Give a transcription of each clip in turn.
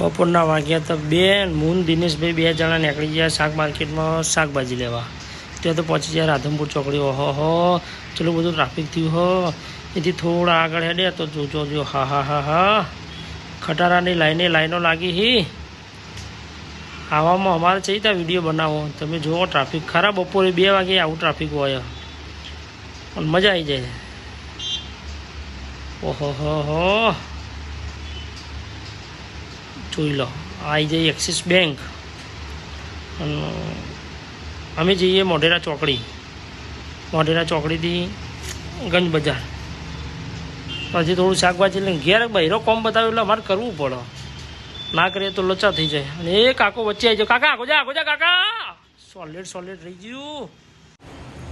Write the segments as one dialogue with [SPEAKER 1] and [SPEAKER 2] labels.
[SPEAKER 1] બપોરના વાગ્યા તો બે મૂન, દિનેશભાઈ બે જણા નીકળી ગયા શાક માર્કેટમાં શાકભાજી લેવા. ત્યાં તો પહોંચી ગયા રાધનપુર ચોકડી. ઓહો હો ચલો બધું ટ્રાફિક થયું હો. એથી થોડા આગળ હેડે તો જોજો જો હા હા હા હા. ખટારાની લાઈને લાઈનો લાગી હી. આવામાં અમારે છે ત્યાં વીડિયો બનાવો? તમે જુઓ ટ્રાફિક ખરા બપોરે બે વાગે આવું ટ્રાફિક હોય. પણ મજા આવી જાય. ઓહો હો હો. જોઈ લો. આ જાય એક્સિસ બેંક અને, અમે જઈએ મોઢેરા ચોકડી. મોઢેરા ચોકડીથી ગંજ બજાર પછી થોડું શાકભાજી લઈને ઘેર બહેરો કોમ બતાવે એટલે અમારે કરવું પડે. ના કરીએ તો લચા થઈ જાય. અને એ કાકો વચ્ચે આવી જાય કાકા, આખો જા આખો જા, કાકા! સોલિડ સોલિડ રહી ગયું.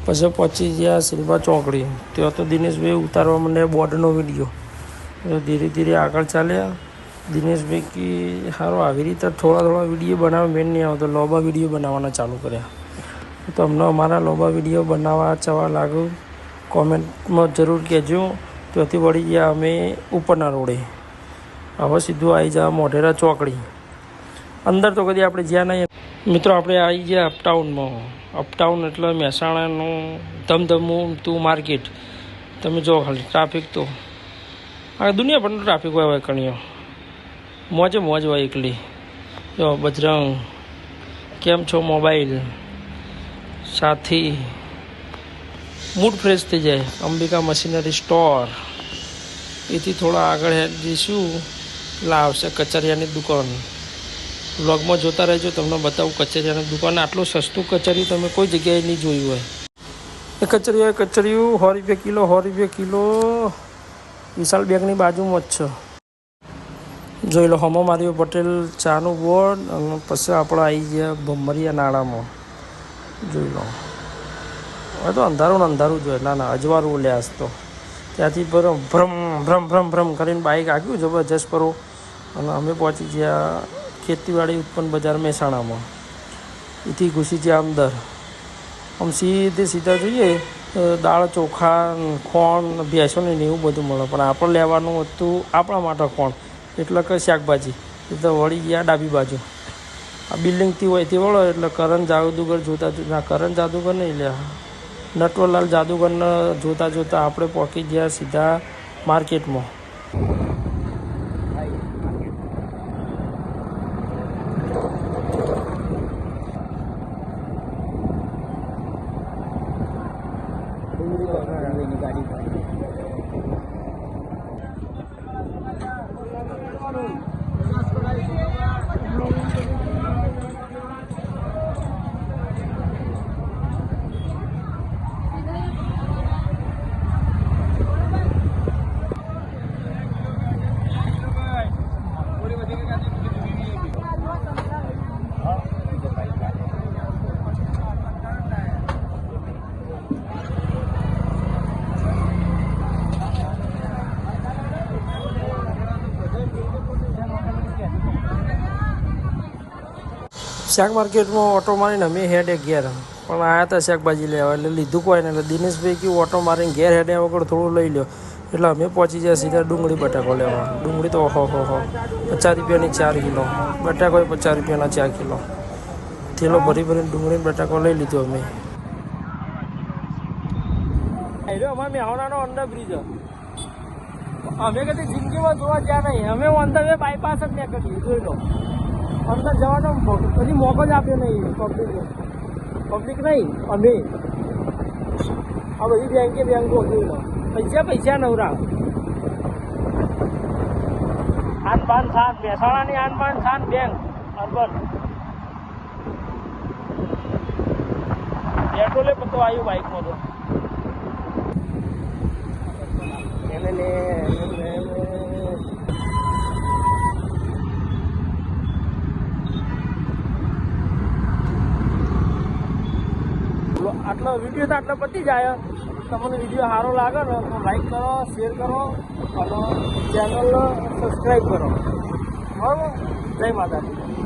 [SPEAKER 1] પછી પહોંચી ગયા સિલ્વા ચોકડી. ત્યાં તો દિનેશભાઈ ઉતારવા મને બોર્ડનો વીડિયો. ધીરે ધીરે આગળ ચાલ્યા. દિનેશભાઈ કે સારું આવી રીતે થોડા થોડા વીડિયો બનાવવા મેન નહીં આવતો. લોબા વીડિયો બનાવવાના ચાલુ કર્યા. તો અમને અમારા લોબા વીડિયો બનાવવા ચવા લાગ્યું કોમેન્ટમાં જરૂર કહેજો. ત્યાંથી વળી ગયા અમે ઉપરના રોડે. હવે સીધું આવી જવા મોઢેરા ચોકડી. અંદર તો કદી આપણે જ્યાં નહીં. મિત્રો, આપણે આવી ગયા અપટાઉનમાં અપટાઉન એટલે મહેસાણાનું ધમધમું તું માર્કેટ તમે જો ખાલી ટ્રાફિક તો. આ દુનિયા પણ ટ્રાફિક હોય હોય કણીઓ મોજે મોજ હોય એકલી. જો, બજરંગ, કેમ છો મોબાઈલ? સાથી, મૂડ ફ્રેશ થઈ જાય. Ambika machinery store. એથી થોડા આગળ જઈશું. એટલે આવશે કચરિયાની દુકાન. બ્લોગમાં જોતા રહેજો, તમને બતાવું કચરિયાની દુકાન. આટલું સસ્તું કચરિયું તમે કોઈ જગ્યાએ નહીં જોયું હોય. એ કચરિયા કચરિયું, સો રૂપિયા કિલો, સો રૂપિયા કિલો. વિશાલ બેગની બાજુમાં જ છે. જોઈ લો હમો માધવી પટેલ ચાનું બોર્ડ, અને પછી આપણે આવી ગયા ભમરિયા નાળામાં. જોઈ લો. હવે તો અંધારું ને અંધારું જોઈએ. ના ના, અજવાળું લે આજ તો. ત્યાંથી ભરમ ભ્રમ ભ્રમ ભ્રમ ભ્રમ કરીને બાઇક આગ્યું જબરજસ્ત પરો અને અમે પહોંચી ગયા ખેતીવાડી ઉત્પન્ન બજાર મહેસાણામાં. એથી ઘૂસી ગયા અંદર. આમ સીધે સીધા જોઈએ દાળ, ચોખા ખોણ ભેંસોને એવું બધું મળે. પણ આપણે લેવાનું હતું આપણા માટે ખોણ. એટલે કે શાકભાજી? એ તો વળી ગયા ડાબી બાજુ. આ બિલ્ડિંગથી હોય તે વળો એટલે કરણ જાદુગર જોતા ના, કરણ જાદુગર નહીં લે નટવરલાલ જાદુગરને જોતા જોતા આપણે પહોંચી ગયા સીધા માર્કેટમાં. શાક માર્કેટમાં ઓટો મારીને અમે હેડે ઘેર. પણ આવ્યા હતા શાકભાજી લેવા, એટલે લીધું કોઈ ને એટલે દિનેશભાઈ કહ્યું ઓટો મારીને ઘેર હેડે વગર થોડું લઈ લો એટલે અમે પહોંચી જાય સીધા ડુંગળી બટાકો લેવા. ડુંગળી તો હો હો હો. પચાસ રૂપિયાની ચાર કિલો. બટાકો પચાસ રૂપિયાના ચાર કિલો. થેલો ભરી ભરીને ડુંગળી બટાકો લઈ લીધો અમે. અમે કદી જિંદગીમાં જોવા ગયા નહીં. અમે અંદર બાયપાસ જ નીકળીએ જોઈ લો અંદર જવાનો કદી મોકો જ આપ્યો નહીં. પબ્લિક પબ્લિક નહીં, અમે. આ બધી બેંકે બેંકો પૈસા પૈસા નવરા. આન બાન સાત મહેસાણાની આન બાન સાત બેંક અર્બન પેટ્રોલે બધો આવ્યું બાઇકમાં તો એને લે એને લે આટલો વીડિયો તો આટલો પતી જાય. તમને વીડિયો સારો લાગે ને તો લાઈક કરો શેર કરો અને ચેનલ સબસ્ક્રાઈબ કરો. બરાબર? જય માતાજી.